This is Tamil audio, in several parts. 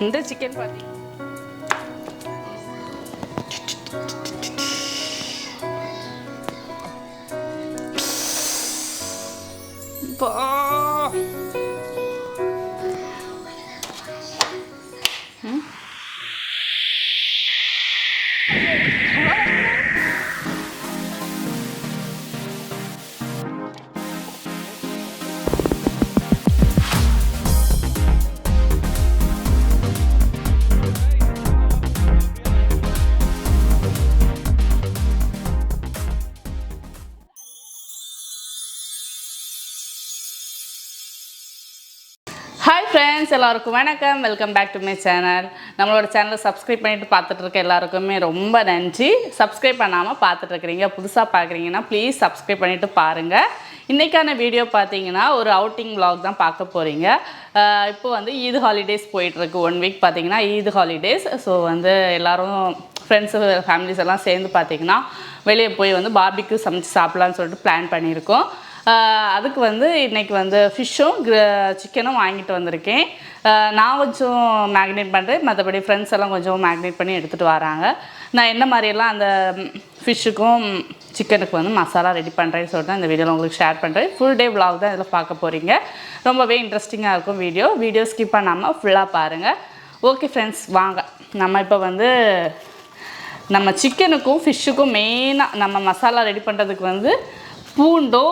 இந்த சிக்கன் பார்த்தீங்க பா ஃப்ரெண்ட்ஸ் எல்லாருக்கும் வணக்கம். Welcome back to my channel நம்மளோட சேனலை சப்ஸ்கிரைப் பண்ணிட்டு பார்த்துட்டு இருக்க எல்லாருக்குமே ரொம்ப நன்றி. சப்ஸ்கிரைப் பண்ணாமல் பார்த்துட்டு இருக்கிறீங்க புதுசாக பார்க்குறீங்கன்னா ப்ளீஸ் சப்ஸ்கிரைப் பண்ணிட்டு பாருங்கள் இன்றைக்கான வீடியோ பார்த்தீங்கன்னா ஒரு அவுட்டிங் விலாக் தான் பார்க்க போகிறீங்க இப்போ வந்து ஈத் ஹாலிடேஸ் போயிட்டுருக்கு. ஒன் வீக் பார்த்தீங்கன்னா ஈத் ஹாலிடேஸ் ஸோ வந்து எல்லாரும் ஃப்ரெண்ட்ஸு ஃபேமிலிஸ் எல்லாம் சேர்ந்து பார்த்தீங்கன்னா வெளியே போய் வந்து பார்பிக்கு சமைச்சு சாப்பிட்லான்னு சொல்லிட்டு பிளான் பண்ணியிருக்கோம். அதுக்கு வந்து இன்றைக்கி வந்து ஃபிஷ்ஷும் சிக்கனும் வாங்கிட்டு வந்திருக்கேன். நான் கொஞ்சம் மேக்னேட் பண்ணுறேன் மற்றபடி ஃப்ரெண்ட்ஸ் எல்லாம் கொஞ்சம் மேக்னேட் பண்ணி எடுத்துகிட்டு வராங்க. நான் என்ன மாதிரியெல்லாம் அந்த ஃபிஷ்ஷுக்கும் சிக்கனுக்கு வந்து மசாலா ரெடி பண்ணுறேன்னு சொல்லிட்டு இந்த வீடியோவில் உங்களுக்கு ஷேர் பண்ணுறேன் ஃபுல் டே விலாக் தான் இதில் பார்க்க போகிறீங்க ரொம்பவே இன்ட்ரெஸ்டிங்காக இருக்கும் வீடியோ வீடியோ ஸ்கிப் பண்ணாமல் ஃபுல்லாக பாருங்கள் ஓகே ஃப்ரெண்ட்ஸ் வாங்க. நம்ம இப்போ வந்து நம்ம சிக்கனுக்கும் ஃபிஷ்ஷுக்கும் மெயினாக நம்ம மசாலா ரெடி பண்ணுறதுக்கு வந்து பூண்டோ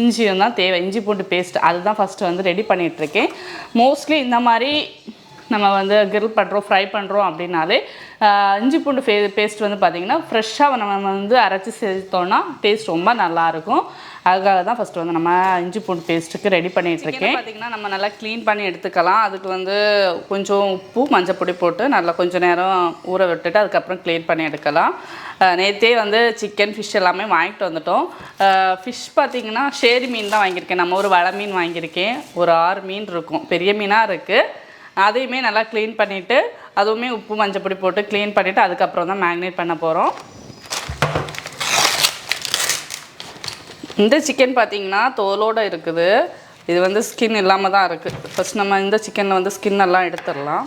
இஞ்சியும் தான் தேவை. இஞ்சி பூண்டு பேஸ்ட் அதுதான் ஃபஸ்ட்டு வந்து ரெடி பண்ணிகிட்ருக்கேன் மோஸ்ட்லி இந்த மாதிரி நம்ம வந்து கிரில் பண்ணுறோம் ஃப்ரை பண்ணுறோம் அப்படின்னாலே இஞ்சி பூண்டு ஃபே பேஸ்ட் வந்து பார்த்திங்கன்னா ஃப்ரெஷ்ஷாக நம்ம வந்து அரைச்சி சேர்த்தோன்னா டேஸ்ட் ரொம்ப நல்லாயிருக்கும் அதுக்காக தான் ஃபஸ்ட்டு வந்து நம்ம இஞ்சி பூண்டு பேஸ்ட்டுக்கு ரெடி பண்ணிகிட்ருக்கேன் பார்த்திங்கன்னா நம்ம நல்லா க்ளீன் பண்ணி எடுத்துக்கலாம். அதுக்கு வந்து கொஞ்சம் உப்பு மஞ்சள் பொடி போட்டு நல்லா கொஞ்சம் நேரம் ஊற விட்டுட்டு அதுக்கப்புறம் க்ளீன் பண்ணி எடுக்கலாம். நேத்தே வந்து சிக்கன் ஃபிஷ் எல்லாமே வாங்கிட்டு வந்துட்டோம். ஃபிஷ் பார்த்தீங்கன்னா ஷேரி மீன் தான் வாங்கியிருக்கேன். நம்ம ஒரு வலை மீன் வாங்கியிருக்கேன். ஒரு ஆறு மீன் இருக்கும். பெரிய மீனாக இருக்குது அதையுமே நல்லா க்ளீன் பண்ணிவிட்டு அதுவுமே உப்பு மஞ்சள் பொடி போட்டு க்ளீன் பண்ணிவிட்டு அதுக்கப்புறம் தான் மேக்னேட் பண்ண போகிறோம் இந்த சிக்கன் பார்த்தீங்கன்னா தோலோடு இருக்குது. இது வந்து ஸ்கின் இல்லாமல் தான் இருக்குது ஃபஸ்ட் நம்ம இந்த சிக்கனில் வந்து ஸ்கின் எல்லாம் எடுத்துடலாம்.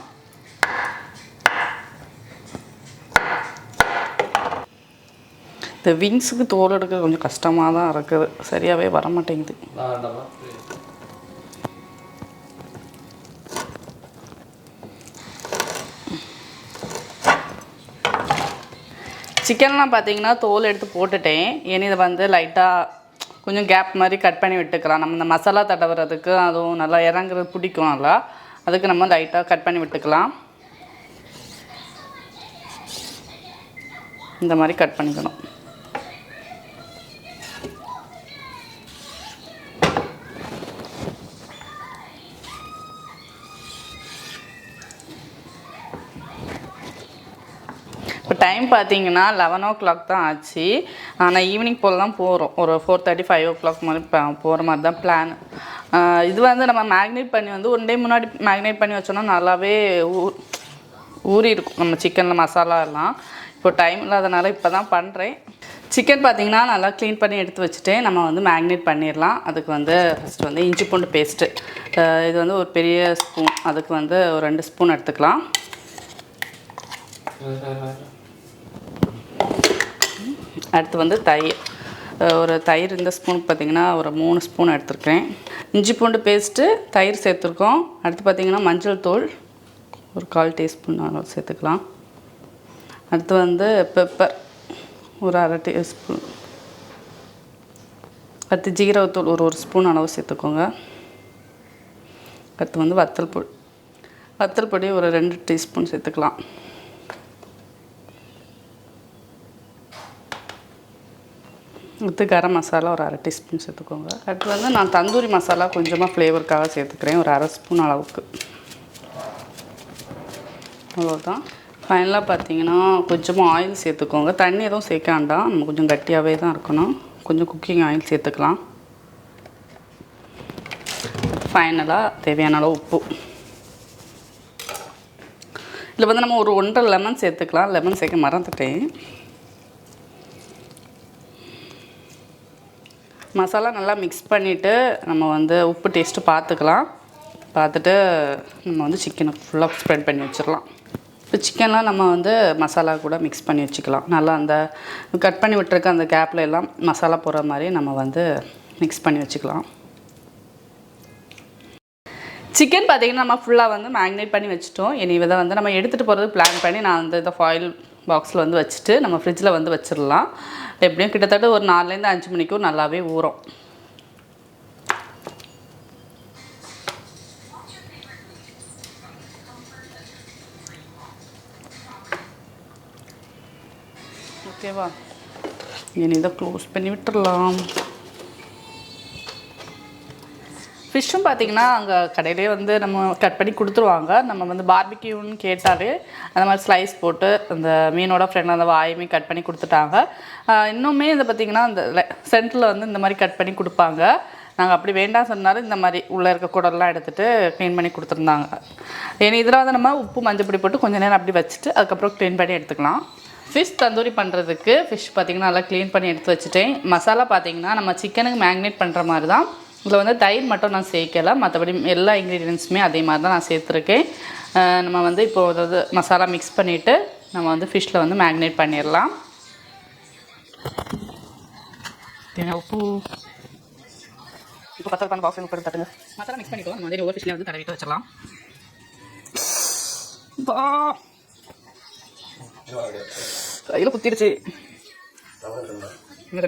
இந்த விங்ஸுக்கு தோல் எடுக்க கொஞ்சம் கஷ்டமாக தான் இருக்குது சரியாகவே வர மாட்டேங்குது. சிக்கன்லாம் பார்த்தீங்கன்னா தோல் எடுத்து போட்டுட்டேன். இனி இதை வந்து லைட்டாக கொஞ்சம் கேப் மாதிரி கட் பண்ணி விட்டுக்கலாம். நம்ம இந்த மசாலா தடவுறதுக்கு அதுவும் நல்லா இறங்குறது பிடிக்கும் நல்லா. அதுக்கு நம்ம லைட்டாக கட் பண்ணி விட்டுக்கலாம். இந்த மாதிரி கட் பண்ணிக்கணும். டைம் பார்த்தீங்கன்னா லெவன் ஓ கிளாக் தான் ஆச்சு. ஆனால் ஈவினிங் போல் தான் போகிறோம் ஒரு four thirty five o'clock மாதிரி போகிற மாதிரி தான் பிளான் இது வந்து நம்ம மேக்னேட் பண்ணி வந்து ஒன் டே முன்னாடி மேக்னேட் பண்ணி வச்சோன்னா நல்லாவே ஊ ஊறி இருக்கும். நம்ம சிக்கனில் மசாலா எல்லாம். இப்போ டைம் இல்லாதனால இப்போ தான் பண்ணுறேன் சிக்கன் பார்த்தீங்கன்னா நல்லா க்ளீன் பண்ணி எடுத்து வச்சுட்டு நம்ம வந்து மேக்னேட் பண்ணிடலாம். அதுக்கு வந்து ஃபஸ்ட்டு வந்து இஞ்சி பூண்டு பேஸ்ட்டு இது வந்து ஒரு பெரிய ஸ்பூன் அதுக்கு வந்து ஒரு ரெண்டு ஸ்பூன் எடுத்துக்கலாம். அடுத்து வந்து தயிர். ஒரு தயிர் இந்த ஸ்பூனுக்கு பார்த்திங்கன்னா ஒரு மூணு ஸ்பூன் எடுத்துருக்கேன் இஞ்சி பூண்டு பேஸ்ட்டு தயிர் சேர்த்துருக்கோம். அடுத்து பார்த்தீங்கன்னா மஞ்சள் தூள் ஒரு கால் டீஸ்பூன் அளவு சேர்த்துக்கலாம். அடுத்து வந்து பெப்பர் ஒரு அரை டீஸ்பூன் அடுத்து ஜீரகத்தூள் ஒரு ஒரு ஸ்பூன் அளவு சேர்த்துக்கோங்க. அடுத்து வந்து வத்தல் பொடி. வத்தல் பொடி ஒரு ரெண்டு டீஸ்பூன் சேர்த்துக்கலாம். அடுத்து கரம் மசாலா ஒரு அரை டீஸ்பூன் சேர்த்துக்கோங்க. அடுத்து வந்து நான் தந்தூரி மசாலா கொஞ்சமாக ஃப்ளேவருக்காக சேர்த்துக்கிறேன். ஒரு அரை ஸ்பூன் அளவுக்கு. அவ்வளோதான் ஃபைனலாக பார்த்தீங்கன்னா கொஞ்சமாக ஆயில் சேர்த்துக்கோங்க. தண்ணி எதுவும் சேர்க்க வேண்டாம். நம்ம கொஞ்சம் கட்டியாகவே தான் இருக்கணும். கொஞ்சம் குக்கிங் ஆயில் சேர்த்துக்கலாம். ஃபைனலாக தேவையான அளவு உப்பு. இதில் வந்து நம்ம ஒரு ஒன்றரை லெமன் சேர்த்துக்கலாம். லெமன் சேர்க்க மறந்துட்டேன். மசாலா நல்லா மிக்ஸ் பண்ணிவிட்டு நம்ம வந்து உப்பு டேஸ்ட்டு பார்த்துக்கலாம் பார்த்துட்டு நம்ம வந்து சிக்கனை ஃபுல்லாக ஸ்ப்ரெட் பண்ணி வச்சிடலாம் இப்போ சிக்கன்லாம் நம்ம வந்து மசாலா கூட மிக்ஸ் பண்ணி வச்சுக்கலாம். நல்லா அந்த கட் பண்ணி விட்டுருக்க அந்த கேப்பில் எல்லாம் மசாலா போடுற மாதிரி நம்ம வந்து மிக்ஸ் பண்ணி வச்சுக்கலாம். சிக்கன் பார்த்திங்கன்னா நம்ம ஃபுல்லாக வந்து மேக்னேட் பண்ணி வச்சுட்டோம். இனி இதை வந்து நம்ம எடுத்துகிட்டு போகிறது பிளான் பண்ணி நான் வந்து இதை ஃபாயில் பாக்ஸில் வந்து வச்சுட்டு நம்ம ஃப்ரிட்ஜில் வந்து வச்சிடலாம். எப்படியும் கிட்டத்தட்ட ஒரு நாலுலேருந்து அஞ்சு மணிக்கும் நல்லாவே ஊறும். ஓகேவா? இனி இதை க்ளோஸ் பண்ணி விட்டுடலாம் ஃபிஷ்ஷும் பார்த்தீங்கன்னா அங்கே கடையிலே வந்து நம்ம கட் பண்ணி கொடுத்துருவாங்க. நம்ம வந்து பார்பிக்யூன்னு கேட்டாலே அந்த மாதிரி ஸ்லைஸ் போட்டு அந்த மீனோட ஃப்ரெண்ட் அந்த வாயுமே கட் பண்ணி கொடுத்துட்டாங்க. இன்னுமே இதை பார்த்தீங்கன்னா அந்த சென்டரில் வந்து இந்த மாதிரி கட் பண்ணி கொடுப்பாங்க. நாங்கள் அப்படி வேண்டாம் சொன்னாலும் இந்த மாதிரி உள்ளே இருக்க குடல்லாம் எடுத்துகிட்டு க்ளீன் பண்ணி கொடுத்துருந்தாங்க. ஏன்னா இதில் வந்து நம்ம உப்பு மஞ்சள் பொடி போட்டு கொஞ்சம் நேரம் அப்படி வச்சுட்டு அதுக்கப்புறம் க்ளீன் பண்ணி எடுத்துக்கலாம். ஃபிஷ் தந்தூரி பண்ணுறதுக்கு ஃபிஷ் பார்த்திங்கன்னா நல்லா க்ளீன் பண்ணி எடுத்து வச்சுட்டேன். மசாலா பார்த்திங்கன்னா நம்ம சிக்கனுக்கு மேக்னேட் பண்ணுற மாதிரி தான். இதில் வந்து தயிர் மட்டும் நான் சேர்க்கலை. மற்றபடி எல்லா இன்க்ரீடியன்ஸுமே அதே மாதிரி தான் நான் சேர்த்துருக்கேன். நம்ம வந்து இப்போ அதாவது மசாலா மிக்ஸ் பண்ணிவிட்டு நம்ம வந்து ஃபிஷ்ஷில் வந்து மேக்னேட் பண்ணிடலாம். உப்பு. இப்போ பண்ண பாக்ஸ் உப்பு தட்டுங்க. மசாலா மிக்ஸ் பண்ணிக்கலாம். நம்ம வந்து ஒவ்வொரு ஃபிஷ்ஷில் வந்து தடவிட்டு வச்சிடலாம். பா. கையில் குத்திடுச்சு. என்ன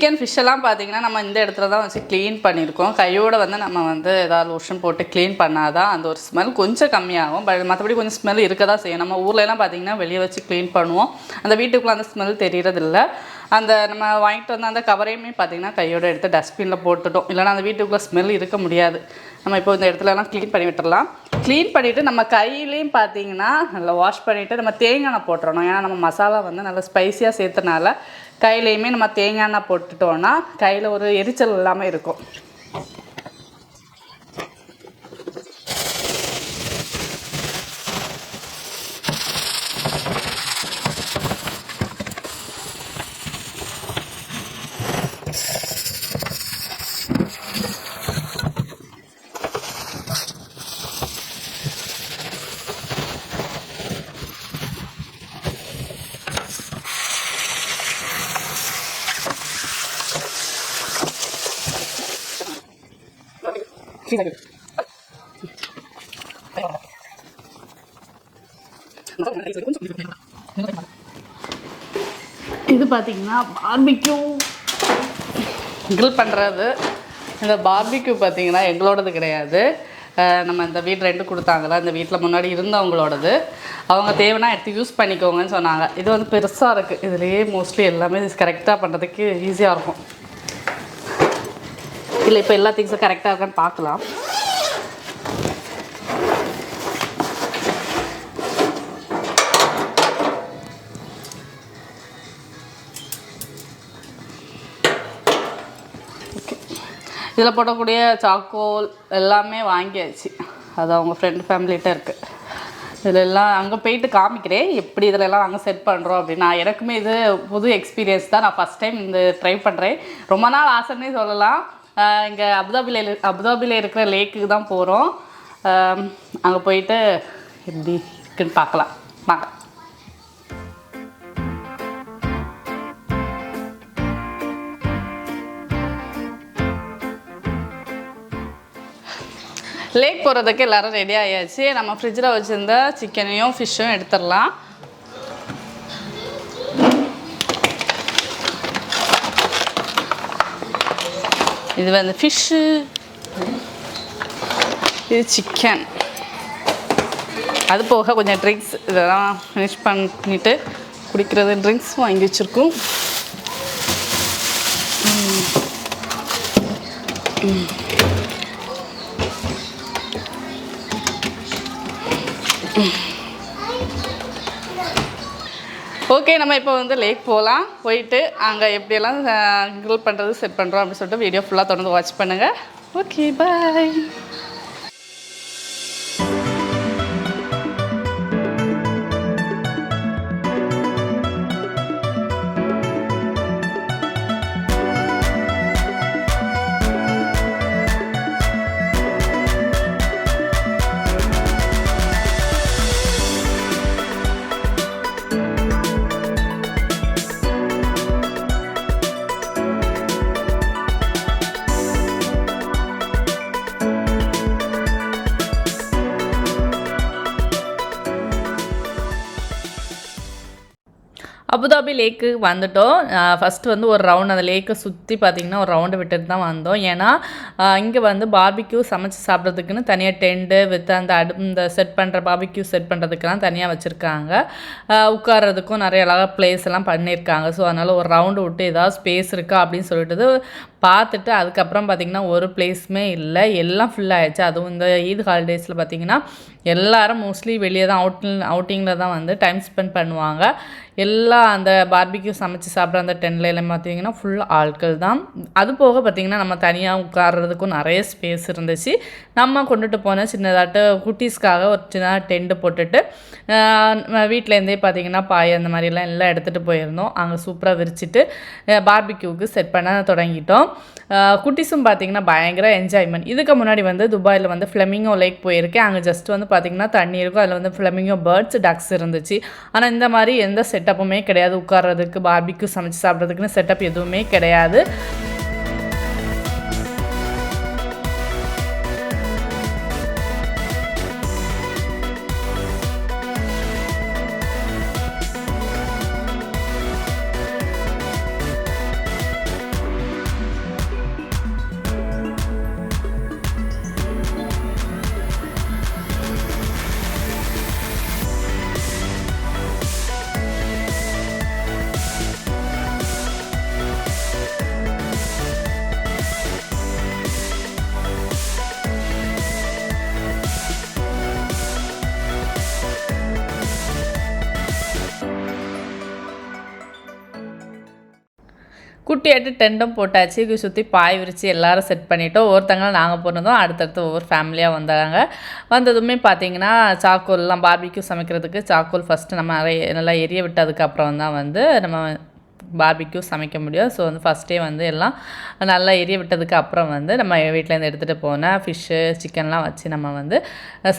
சிக்கன் ஃபிஷ்ஷெல்லாம் பார்த்தீங்கன்னா நம்ம இந்த இடத்துல தான் வச்சு க்ளீன் பண்ணியிருக்கோம். கையோடு வந்து நம்ம வந்து ஏதாவது லோஷன் போட்டு க்ளீன் பண்ணால் தான் அந்த ஒரு ஸ்மெல் கொஞ்சம் கம்மியாகும். பட் மற்றபடி கொஞ்சம் ஸ்மெல் இருக்க தான் செய்யும். நம்ம ஊர்லலாம் எல்லாம் பார்த்தீங்கன்னா வெளியே வச்சு க்ளீன் பண்ணுவோம். அந்த வீட்டுக்குள்ளே அந்த ஸ்மெல் தெரியறதில்ல. அந்த நம்ம வாங்கிட்டு வந்த அந்த கவரையுமே பார்த்தீங்கன்னா கையோட எடுத்து டஸ்ட்பினில் போட்டுட்டோம். இல்லைன்னா அந்த வீட்டுக்குள்ளே ஸ்மெல் இருக்க முடியாது. நம்ம இப்போ இந்த இடத்துலலாம் க்ளீன் பண்ணி விட்டுடலாம் க்ளீன் பண்ணிவிட்டு நம்ம கையிலையும் பார்த்தீங்கன்னா நல்லா வாஷ் பண்ணிவிட்டு நம்ம தேங்காய் எண்ணெய் போட்டுறணும். ஏன்னா நம்ம மசாலா வந்து நல்லா ஸ்பைஸியாக சேர்த்தனால கையிலையுமே நம்ம தேங்காய் எண்ணெய் போட்டுட்டோன்னா கையில் ஒரு எரிச்சல் இல்லாமல் இருக்கும். இது பார்த்தீங்கன்னா பார்பிக்யூ கிரில் பண்ணுறது இந்த பார்பிக்யூ பார்த்தீங்கன்னா எங்களோடது கிடையாது. நம்ம இந்த வீடு ரெண்டு கொடுத்தாங்களா இந்த வீட்டில் முன்னாடி இருந்தவங்களோடது. அவங்க தேவைன்னா எடுத்து யூஸ் பண்ணிக்கோங்கன்னு சொன்னாங்க. இது வந்து பெருசாக இருக்குது இதுலேயே மோஸ்ட்லி எல்லாமே கரெக்டாக பண்ணுறதுக்கு ஈஸியாக இருக்கும். இல்லை இப்போ எல்லா திங்ஸும் கரெக்டாக இருக்கான்னு பார்க்கலாம். இதில் போடக்கூடிய சாக்கோல் எல்லாமே வாங்கியாச்சு. அது அவங்க ஃப்ரெண்ட் ஃபேமிலிகிட்ட இருக்குது இதில் எல்லாம் அங்கே போயிட்டு காமிக்கிறேன். எப்படி இதில் எல்லாம் நாங்கள் செட் பண்ணுறோம் அப்படின்னு. நான் எனக்குமே இது புது எக்ஸ்பீரியன்ஸ் தான். நான் ஃபஸ்ட் டைம் இந்த ட்ரை பண்ணுறேன் ரொம்ப நாள் ஆசைன்னே சொல்லலாம். இங்கே அபுதாபியில் அபுதாபியில் இருக்கிற லேக்குக்கு தான் போகிறோம் அங்கே போயிட்டு எப்படி இருக்குன்னு பார்க்கலாம். வாங்க. லேக் போகிறதுக்கு எல்லோரும் ரெடி ஆகியாச்சு நம்ம ஃப்ரிட்ஜில் வச்சுருந்த சிக்கனையும் ஃபிஷ்ஷும் எடுத்துடலாம். இது வந்து ஃபிஷ்ஷு இது சிக்கன் அது போக கொஞ்சம் ட்ரிங்க்ஸ் இதெல்லாம் ஃபினிஷ் பண்ணிட்டு குடிக்கிறது ட்ரிங்க்ஸ் வாங்கி வச்சுருக்கோம். ஓகே நம்ம இப்போ வந்து லேக் போகலாம் போயிட்டு அங்கே எப்படியெல்லாம் கிரில் பண்ணுறது செட் பண்ணுறோம் அப்படின்னு சொல்லிட்டு வீடியோ ஃபுல்லாக தொடர்ந்து வாட்ச் பண்ணுங்கள் ஓகே பாய் அபுதாபி லேக்கு வந்துட்டோம். ஃபஸ்ட்டு வந்து ஒரு ரவுண்ட் அந்த லேக்கை சுற்றி பார்த்திங்கன்னா ஒரு ரவுண்டு விட்டுட்டு தான் வந்தோம். ஏன்னா இங்கே வந்து பார்பிக்யூ சமைச்சு சாப்பிட்றதுக்குன்னு தனியாக டெண்டு வித் அந்த அடு இந்த செட் பண்ணுற பார்பிக்யூ செட் பண்ணுறதுக்கெல்லாம் தனியாக வச்சுருக்காங்க. உட்கார்றதுக்கும் நிறைய அழகாக பிளேஸ் எல்லாம் பண்ணியிருக்காங்க. ஸோ அதனால் ஒரு ரவுண்டு விட்டு ஏதாவது ஸ்பேஸ் இருக்கா அப்படின்னு சொல்லிட்டு பார்த்துட்டு அதுக்கப்புறம் பார்த்திங்கன்னா ஒரு பிளேஸுமே இல்லை. எல்லாம் ஃபுல்லாகிடுச்சு அதுவும் இந்த ஈத் ஹாலிடேஸில் பார்த்திங்கன்னா எல்லாரும் மோஸ்ட்லி வெளியே தான் அவுட்டிங் அவுட்டிங்கில் தான் வந்து டைம் ஸ்பெண்ட் பண்ணுவாங்க. எல்லா அந்த பார்பிக்யூ சமைச்சு சாப்பிட்ற அந்த டென்ல எல்லாம் பார்த்தீங்கன்னா ஃபுல் ஆட்கள் தான். அது போக பார்த்திங்கன்னா நம்ம தனியாக உட்கார்றதுக்கும் நிறைய ஸ்பேஸ் இருந்துச்சு. நம்ம கொண்டுட்டு போன சின்னதாட்டு குட்டீஸ்க்காக ஒரு சின்ன டென்ட் போட்டுட்டு வீட்டிலேருந்தே பார்த்திங்கன்னா பாய் அந்த மாதிரிலாம் எல்லாம் எடுத்துகிட்டு போயிருந்தோம். அங்கே சூப்பராக விரிச்சிட்டு பார்பிக்யூவுக்கு செட் பண்ண தொடங்கிட்டோம். குட்டிஸும் பார்த்திங்கன்னா பயங்கர என்ஜாய்மெண்ட் இதுக்கு முன்னாடி வந்து துபாயில் வந்து ஃப்ளெமிங்கோ லேக் போயிருக்கேன். அங்கே ஜஸ்ட் வந்து பார்த்திங்கன்னா தண்ணி இருக்கும். அதில் வந்து ஃப்ளெமிங்கோ பேர்ட்ஸ் டக்ஸ் இருந்துச்சு. ஆனால் இந்த மாதிரி எந்த செட்டப்புமே கிடையாது. உட்கார்றதுக்கு பார்பிக்கு சமைச்சு சாப்பிட்றதுக்குன்னு செட்டப் எதுவுமே கிடையாது. குட்டியாட்டு டெண்டும் போட்டாச்சு சுற்றி பாய் விரித்து எல்லாரும் செட் பண்ணிவிட்டோம் ஒவ்வொருத்தங்களும் நாங்கள் போனதும் அடுத்தடுத்து ஒவ்வொரு ஃபேமிலியாக வந்தாங்க. வந்ததுமே பார்த்தீங்கன்னா சாக்கோல்லாம் பார்பிக்யூ சமைக்கிறதுக்கு சாக்கோல் ஃபஸ்ட்டு நம்ம நல்லா எரிய விட்டதுக்கப்புறம் தான் வந்து நம்ம பார்பிக்யூ சமைக்க முடியும் ஸோ வந்து ஃபஸ்ட்டே வந்து எல்லாம் நல்லா எரிய விட்டதுக்கு அப்புறம் வந்து நம்ம வீட்டிலேருந்து எடுத்துகிட்டு போன ஃபிஷ்ஷு சிக்கன்லாம் வச்சு நம்ம வந்து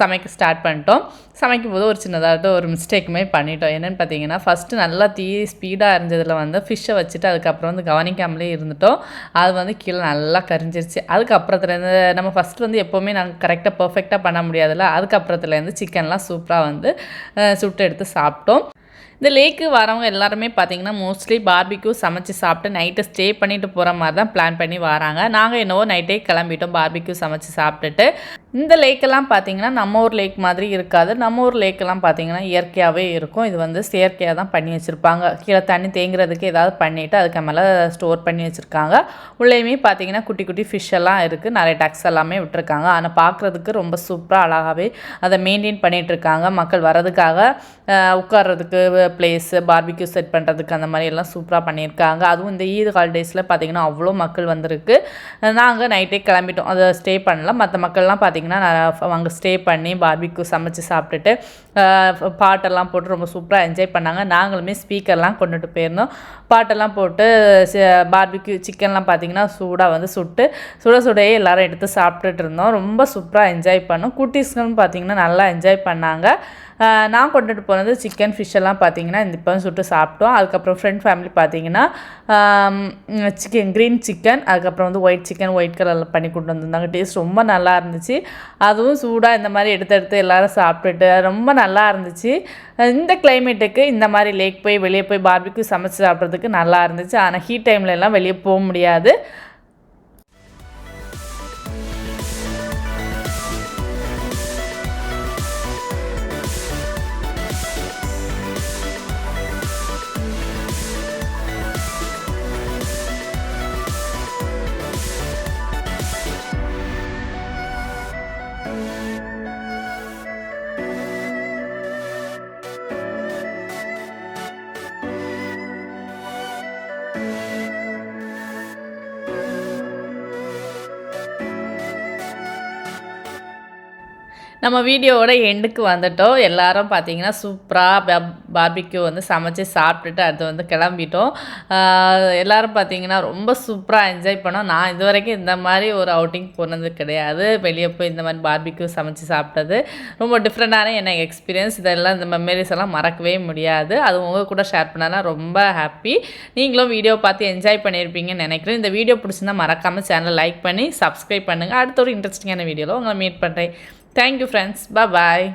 சமைக்க ஸ்டார்ட் பண்ணிட்டோம். சமைக்கும் போது ஒரு சின்னதாக ஒரு மிஸ்டேக்குமே பண்ணிட்டோம். என்னென்னு பார்த்தீங்கன்னா ஃபஸ்ட்டு நல்லா தீ ஸ்பீடாக இருந்ததில் வந்து ஃபிஷ்ஷை வச்சுட்டு அதுக்கப்புறம் வந்து கவனிக்காமலே இருந்துட்டோம். அது வந்து கீழே நல்லா கரிஞ்சிருச்சு. அதுக்கப்புறத்துலேருந்து நம்ம ஃபஸ்ட்டு வந்து எப்போவுமே நாங்கள் கரெக்டாக பர்ஃபெக்டாக பண்ண முடியாதுல்ல? அதுக்கப்புறத்துலேருந்து சிக்கன்லாம் சூப்பராக வந்து சுட்டு எடுத்து சாப்பிட்டோம். இந்த லேக்கு வரவங்க எல்லாருமே பார்த்தீங்கன்னா மோஸ்ட்லி பார்பிக்யூ சமைச்சு சாப்பிட்டு நைட்டு ஸ்டே பண்ணிட்டு போகிற மாதிரி தான் பிளான் பண்ணி வராங்க. நாங்கள் என்னவோ நைட்டே கிளம்பிட்டோம் பார்பிக்யூ சமைச்சு சாப்பிட்டுட்டு. இந்த லேக்கெல்லாம் பார்த்தீங்கன்னா நம்ம ஊர் லேக் மாதிரி இருக்காது. நம்ம ஊர் லேக்கெல்லாம் பார்த்தீங்கன்னா இயற்கையாகவே இருக்கும். இது வந்து செயற்கையாக தான் பண்ணி வச்சுருப்பாங்க. கீழே தண்ணி தேங்குறதுக்கு ஏதாவது பண்ணிவிட்டு அதுக்கு மேலே ஸ்டோர் பண்ணி வச்சுருக்காங்க. உள்ளேயுமே பார்த்தீங்கன்னா குட்டி குட்டி ஃபிஷ் எல்லாம் இருக்குது நிறைய டக்ஸ் எல்லாமே விட்டுருக்காங்க. ஆனால் பார்க்குறதுக்கு ரொம்ப சூப்பராக அழகாகவே அதை மெயின்டைன் பண்ணிகிட்ருக்காங்க மக்கள் வரதுக்காக உட்கார்றதுக்கு பிளேஸு பார்பிக்யூ செட் பண்ணுறதுக்கு அந்த மாதிரி எல்லாம் சூப்பராக பண்ணியிருக்காங்க. அதுவும் இந்த ஈத் ஹாலிடேஸில் பார்த்திங்கன்னா அவ்வளோ மக்கள் வந்திருக்கு. நாங்கள் நைட்டே கிளம்பிட்டோம். அதை ஸ்டே பண்ணல. மற்ற மக்கள்லாம் பார்த்திங்கன்னா அங்கே ஸ்டே பண்ணி பார்பிக்யூ சமைச்சு சாப்பிட்டுட்டு பாட்டெல்லாம் போட்டு ரொம்ப சூப்பராக என்ஜாய் பண்ணாங்க. நாங்களுமே ஸ்பீக்கர்லாம் கொண்டுட்டு போயிருந்தோம். பாட்டெல்லாம் போட்டு பார்பிக்யூ சிக்கன்லாம் பார்த்திங்கன்னா சூடாக வந்து சுட்டு சுட சுடையே எல்லோரும் எடுத்து சாப்பிட்டுட்டு இருந்தோம். ரொம்ப சூப்பராக என்ஜாய் பண்ணோம். குட்டீஸ்களும் பார்த்திங்கன்னா நல்லா என்ஜாய் பண்ணாங்க. நான் கொண்டுட்டு போனது சிக்கன் ஃபிஷ் எல்லாம் பார்த்தீங்கன்னா இந்த இப்போ சுட்டு சாப்பிட்டோம். அதுக்கப்புறம் ஃப்ரெண்ட் ஃபேமிலி பார்த்தீங்கன்னா சிக்கன் க்ரீன் சிக்கன் அதுக்கப்புறம் வந்து ஒயிட் சிக்கன் ஒயிட் கலரில் பண்ணி கொண்டு வந்திருந்தாங்க. டேஸ்ட் ரொம்ப நல்லா இருந்துச்சு. அதுவும் சூடாக இந்த மாதிரி எடுத்து எடுத்து எல்லோரும் சாப்பிட்டுட்டு ரொம்ப நல்லா இருந்துச்சு. இந்த கிளைமேட்டுக்கு இந்த மாதிரி லேக் போய் வெளியே போய் பார்பிக்கு சமைச்சு சாப்பிட்றதுக்கு நல்லா இருந்துச்சு. ஆனால் ஹீட் டைம்ல எல்லாம் வெளியே போக முடியாது. நம்ம வீடியோவோட எண்டுக்கு வந்துட்டோம். எல்லாரும் பார்த்தீங்கன்னா சூப்பராக பார்பிக்யூ வந்து சமைச்சு சாப்பிட்டுட்டு அடுத்து வந்து கிளம்பிட்டோம். எல்லோரும் எல்லாரும் பார்த்தீங்கன்னா ரொம்ப சூப்பராக என்ஜாய் பண்ணோம். நான் இது வரைக்கும் இந்த மாதிரி ஒரு அவுட்டிங் போனது கிடையாது. வெளியே போய் இந்த மாதிரி பார்பிக்யூ சமைச்சு சாப்பிட்டது. ரொம்ப டிஃப்ரெண்ட்டான எனக்கு எக்ஸ்பீரியன்ஸ் இதெல்லாம் இந்த மெமரிஸ் எல்லாம் மறக்கவே முடியாது. அது உங்கள் கூட ஷேர் பண்ணலாம் ரொம்ப ஹாப்பி நீங்களும் வீடியோ பார்த்து என்ஜாய் பண்ணியிருப்பீங்கன்னு நினைக்கிறேன். இந்த வீடியோ பிடிச்சிருந்தா மறக்காமல் சேனலை லைக் பண்ணி சப்ஸ்கிரைப் பண்ணுங்கள் அடுத்த ஒரு இன்ட்ரெஸ்டிங்கான வீடியோவில் உங்களை மீட் பண்ணுறேன் தேங்க்யூ ஃப்ரெண்ட்ஸ் பாய்